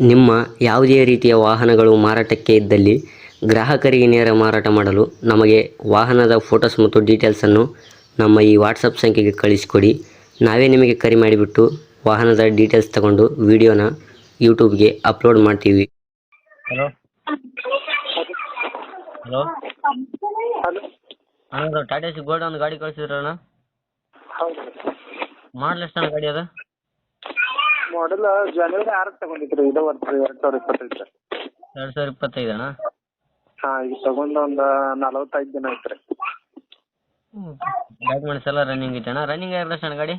ನಿಮ್ಮ ಯಾವುದೇ ರೀತಿಯ ವಾಹನಗಳು ಮಾರಾಟಕ್ಕೆ ಇದ್ದಲ್ಲಿ ಗ್ರಾಹಕರಿಗೆ ನೇರ ಮಾರಾಟ ಮಾಡಲು ನಮಗೆ ವಾಹನದ ಫೋಟೋಸ್ ಮತ್ತು ಡೀಟೇಲ್ಸನ್ನು ನಮ್ಮ ಈ ವಾಟ್ಸಪ್ ಸಂಖ್ಯೆಗೆ ಕಳಿಸಿಕೊಡಿ. ನಾವೇ ನಿಮಗೆ ಕರೆ ಮಾಡಿಬಿಟ್ಟು ವಾಹನದ ಡೀಟೇಲ್ಸ್ ತಗೊಂಡು ವಿಡಿಯೋನ ಯೂಟ್ಯೂಬ್ಗೆ ಅಪ್ಲೋಡ್ ಮಾಡ್ತೀವಿ. ಹಲೋ. ಹಲೋ. ಹಲೋ. ಅಣ್ಣ ಟಾಟಾ ಸಿ ಗೋಲ್ಡ್ ಒಂದು ಗಾಡಿ ಕಳಿಸಿದ್ರಣ್ಣ? ಮಾಡಲ್ ಎಷ್ಟು ಗಾಡಿ ಅದು? ಮಾಡಲ್ ಜನವರಿ ಆರಕ್ಕೆ ತಗೊಂಡಿದ್ರಿ ಇದು ವರ್ಷ ಎರಡ್ ಸಾವಿರ ಇಪ್ಪತ್ತೈದು. ಎರಡ್ ಸಾವಿರ ಇಪ್ಪತ್ತೈದು ಅಣ್ಣ? ಹಾ ಈಗ ತಗೊಂಡು ಒಂದು ನಲವತ್ತೈದು ದಿನ ಆಯ್ತು ರೀ ಡಾಕ್ಯುಮೆಂಟ್ಸ್ ಎಲ್ಲ ರನ್ನಿಂಗ್ ಐತೆ ಅಣ್ಣ? ರನ್ನಿಂಗ್ ಎರಡು ಅಣ್ಣ ಗಾಡಿ?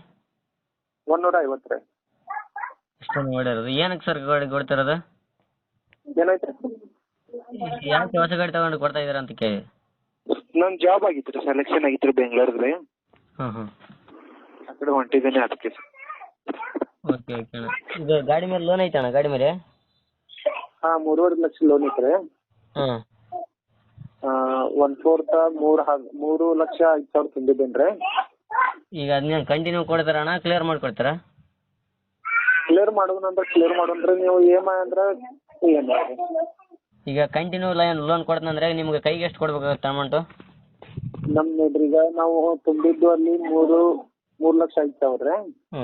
ಒಂದೂರ ಐವತ್ತು ರೀ. ಇಷ್ಟೊಂದು ಓಡಿರೋದು ಏನಕ್ಕೆ ಸರ್ ಗಾಡಿ ಕೊಡ್ತಿರೋದು ಏನಾಯ್ತು ಯಾಕೆ ಹೊಸ ಗಾಡಿ ತಗೊಂಡು ಕೊಡ್ತಾ ಇದ್ದೀರಾ ಅಂತ ಕೇಳಿ. ನನ್ನ ಜಾಬ್ ಆಗಿತ್ತು ರೀ ಸೆಲೆಕ್ಷನ್ ಆಗಿತ್ತು ರೀ ಬೆಂಗಳೂರಲ್ಲಿ. ಹಾಂ ಹಾಂ ಆ ಕಡೆ ಹೊಂಟಿದ್ದೇನೆ ಅದಕ್ಕೆ. Okay okay. ಅಣ್ಣ ಇದು ಗಾಡಿ ಮೇಲೆ ಲೋನ್ ಐತೆ ಅಣ್ಣ ಗಾಡಿ ಮೇಲೆ? ಹಾ ಮೂರುವರೆ ಲಕ್ಷ ಲೋನ್ ಐತ್ರಿ. ಹಾ. ಒನ್ ಫೋರ್ತ್ ಮೂರ್ ಮೂರು ಲಕ್ಷ ಐದ್ ಸಾವಿರ ತುಂಬಿದ್ದೇನ್ರಿ ಈಗ ಅದನ್ನ ಕಂಟಿನ್ಯೂ ಕೊಡ್ತಾರ ಅಣ್ಣ ಕ್ಲಿಯರ್ ಮಾಡ್ಕೊಡ್ತಾರ? ಕ್ಲಿಯರ್ ಮಾಡೋದಂದ್ರೆ ಕ್ಲಿಯರ್ ಮಾಡೋಂದ್ರೆ ನೀವು ಇ ಎಂ ಐ ಅಂದ್ರೆ ಇ ಎಂ ಐ ರೀ. ಈಗ ಕಂಟಿನ್ಯೂ ಲೈನ್ ಲೋನ್ ಕೊಡ್ತಂದ್ರೆ ನಿಮ್ಗೆ ಕೈಗೆ ಎಷ್ಟು ಕೊಡ್ಬೇಕಾಗುತ್ತೆ ಅಮೌಂಟು ನಮ್ ನೋಡ್ರಿ ಈಗ ನಾವು ತುಂಬಿದ್ದು ಅಲ್ಲಿ ಮೂರು ಮೂರು ಲಕ್ಷ ಐದು ಸಾವಿರ ರೀ. ಹ್ಞೂ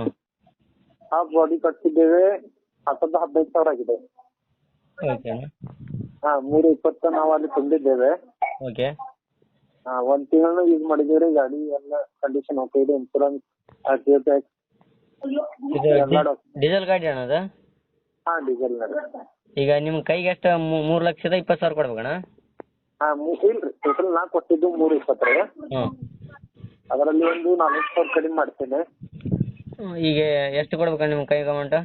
ಆ ಬಾಡಿ ಕಟ್ಸಿದ್ದೇವೆ ಹತ್ತೊಂದು ಹದಿನೈದು ಸಾವಿರ ಆಗಿದೆ. ಓಕೆ. ಹಾ ಮೂರು ಇಪ್ಪತ್ತ ನಾವು ಅಲ್ಲಿ ತುಂಬಿದ್ದೇವೆ. ಓಕೆ. ಹಾ ಒಂದ್ ತಿಂಗಳು ಯೂಸ್ ಮಾಡಿದ್ದೇವೆ. ರೀ ಗಾಡಿ ಎಲ್ಲ ಕಂಡೀಷನ್ ಓಕೆ ಇದೆ. ಆರ್ ಟಿ ಟ್ಯಾಕ್ಸ್ ಇದು ಎಲ್ಲ doc- ಡೀಸೆಲ್ ಗಾಡಿ ಅಣ್ಣ ಅದು? ಹಾ ಡೀಸೆಲ್ ಈಗ ನಿಮ್ಮ ಕೈಗೆ ಎಷ್ಟು ಮೂರ್ ಲಕ್ಷದ ಇಪ್ಪತ್ತು ಸಾವಿರ ಕೊಡ್ಬೇಕಣ್ಣ? ಹಾ ಮೂ ಇಲ್ರಿ. ಟೋಟಲ್ ನಾ ಕೊಟ್ಟಿದ್ದು ಮೂರು ಇಪ್ಪತ್ತರ ರೀ ಹ್ಞೂ ಅದರಲ್ಲಿ ಒಂದು ನಾಲ್ಕು ಸಾವಿರ ಕಡಿಮೆ ಮಾಡ್ತೇನೆ. ಈಗ ಎಷ್ಟು ಕೊಡ್ಬೇಕು ನಿಮ್ಮ ಕೈ ಅಮೌಂಟ್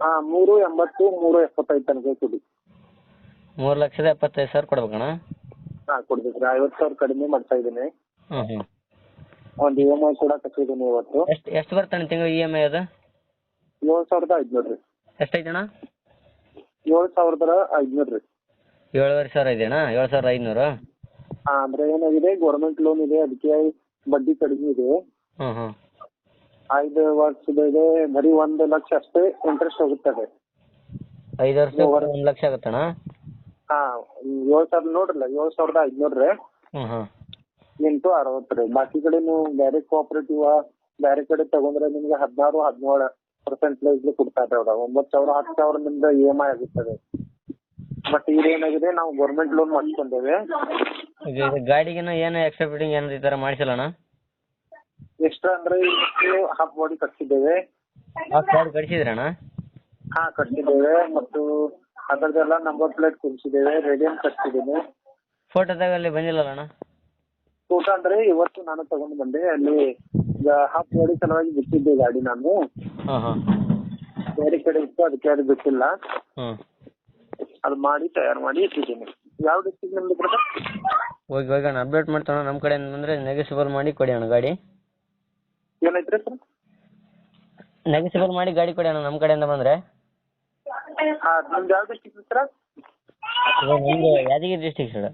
ಹಾ ಮೂರು ಎಂಬತ್ತು ಮೂರು ಎಪ್ಪತ್ತೈದು ತನಕ ಕೊಡಿ. ಮೂರು ಲಕ್ಷದ ಎಪ್ಪತ್ತೈದು ಸಾವಿರ ಕೊಡ್ಬೇಕಣ್ಣ? ಹಾ ಕೊಡ್ಬೇಕ್ರಿ ಐವತ್ತು ಸಾವಿರ ಕಡಿಮೆ ಮಾಡ್ತಾ ಇದ್ದೀನಿ. ಹ್ಞೂ ಹ್ಞೂ ಒಂದು ಇ ಎಂ ಐ ಕೂಡ ಕಟ್ಟಿದ್ದೀನಿ ಇವತ್ತು. ಎಷ್ಟು ಎಷ್ಟು ಬರ್ತಣ್ಣ ತಿಂಗಳು ಇ ಎಂ ಐ ಅದು? ಏಳು ಸಾವಿರದ ಐದುನೂರು ರೀ. ಎಷ್ಟೈತಣ್ಣ? ಏಳು ಸಾವಿರದ ಐದುನೂರು ರೀ. ಏಳುವರೆ ಸಾವಿರ ಇದೆಯಣ್ಣ? ಏಳು ಸಾವಿರದ ಐದುನೂರು? ಹಾ ಅಂದ್ರೆ ಏನಾಗಿದೆ? ಗೌರ್ಮೆಂಟ್ ಲೋನ್ ಇದೆ ಅದಕ್ಕೆ ಬಡ್ಡಿ ಕಡಿಮೆ ಇದೆ. ಹ್ಞೂ ಹ್ಞೂ ಐದು ವರ್ಷದ ಬರೀ ಒಂದು ಲಕ್ಷ ಅಷ್ಟೇ ಇಂಟ್ರೆಸ್ಟ್ ಹೋಗುತ್ತದೆ. ಐದು ವರ್ಷ. ಒಂದ್ ಲಕ್ಷ ಆಗುತ್ತಣ್ಣ? ಹಾ ಏಳು ಸಾವಿರ ನೋಡ್ರಲ್ಲ ಏಳ್ ಸಾವಿರದ ಐದುನೂರು ರೀ. ಹ್ಞೂ ಹ್ಞೂ ಎಂಟು ಅರವತ್ತು ರೀ. ಬಾಕಿ ಕಡೆ ನೀವು ಬ್ಯಾರೆ ಕೋಆಪರೇಟಿವ್ ಬ್ಯಾರೆ ಕಡೆ ತಗೊಂಡ್ರೆ ನಿಮ್ಗೆ ಹದಿನಾರು ಹದಿನೇಳು ಪರ್ಸೆಂಟ್ ಪ್ಲೇಸ್ಲಿ ಕೊಡ್ತಾರೆ ಅವ್ರ. ಒಂಬತ್ತು ಸಾವಿರ ಹತ್ತು ಸಾವಿರ ನಿಮ್ದು ಇ ಎಂ ಐ ಆಗುತ್ತದೆ. ಬಟ್ ಇದೇನಾಗಿದೆ ಏನಾಗಿದೆ ನಾವು ಗೌರ್ಮೆಂಟ್ ಲೋನ್ ಇದು ಗಾಡಿಗೇನು ಏನು ಎಕ್ಸ್ಟ್ರಾ ಫಿಟ್ಟಿಂಗ್ ಏನಾದ್ರು ಈ ಥರ ಮಾಡಿಸಿಲ್ಲಣ್ಣ? ಎಕ್ಸ್ಟ್ರಾ ಅಂದ್ರೆ ಹಾಫ್ ಬಾಡಿ ಕಟ್ಸಿದ್ದೇವೆ. ಹಾಫ್ ಗಾಡಿ ಕಳಿಸಿದ್ರಣ್ಣ ಹಾ ಕಟ್ಸಿದ್ದೇವೆ. ಮತ್ತು ಅದರದೆಲ್ಲ ನಂಬರ್ ಪ್ಲೇಟ್ ಕುಡಿಸಿದ್ದೇವೆ ರೇಡಿಯಂ ಕಟ್ಸಿದ್ದೀನಿ ಫೋಟೋದಾಗ ಅಲ್ಲಿ ಅಣ್ಣ ಊಟ ಅಂದ್ರೆ ಇವತ್ತು ನಾನು ತಗೊಂಡು ಬಂದೆ. ಅಲ್ಲಿ ಈಗ ಹಾಫ್ ಬಾಡಿ ಸಲುವಾಗಿ ಬಿಟ್ಟಿದ್ದೆ ಗಾಡಿ ನಾನು. ಹಾಂ ಹಾಂ. ಬೇರೆ ಕಡೆ ಇತ್ತು ಅದಕ್ಕೆ ಅದು ಬಿಟ್ಟಿಲ್ಲ. ಅದು ಮಾಡಿ ತಯಾರು ಮಾಡಿ ಇಟ್ಟಿದ್ದೀನಿ. ಯಾವ ಡಿಸ್ಟ್ರಿಕ್ಟ್ ನಿಮ್ದು ಕೂಡ ಹೋಗಿ ಹೋಗಿ ಅಣ್ಣ ಅಪ್ಡೇಟ್ ಮಾಡ್ತಾನೆ ನಮ್ಮ ಕಡೆ ಅಂದ್ರೆ ನೆಗೆಸಿಬಲ್ ಮಾಡಿ ಕೊಡಿ ಅಣ್ಣ ಗಾಡಿ. ಏನೈತ್ರಿ ಸರ್ ನೆಗೆಸಿಬಲ್ ಮಾಡಿ ಗಾಡಿ ಕೊಡಿ ಅಣ್ಣ ನಮ್ಮ ಕಡೆಯಿಂದ ಬಂದರೆ. ಹಾ ನಿಮ್ದು ಯಾವ ಡಿಸ್ಟಿಕ್ ಸರ್ ಇದು ನಮ್ಮದು ಯಾದಗಿರಿ ಡಿಸ್ಟಿಕ್ ಸರ್.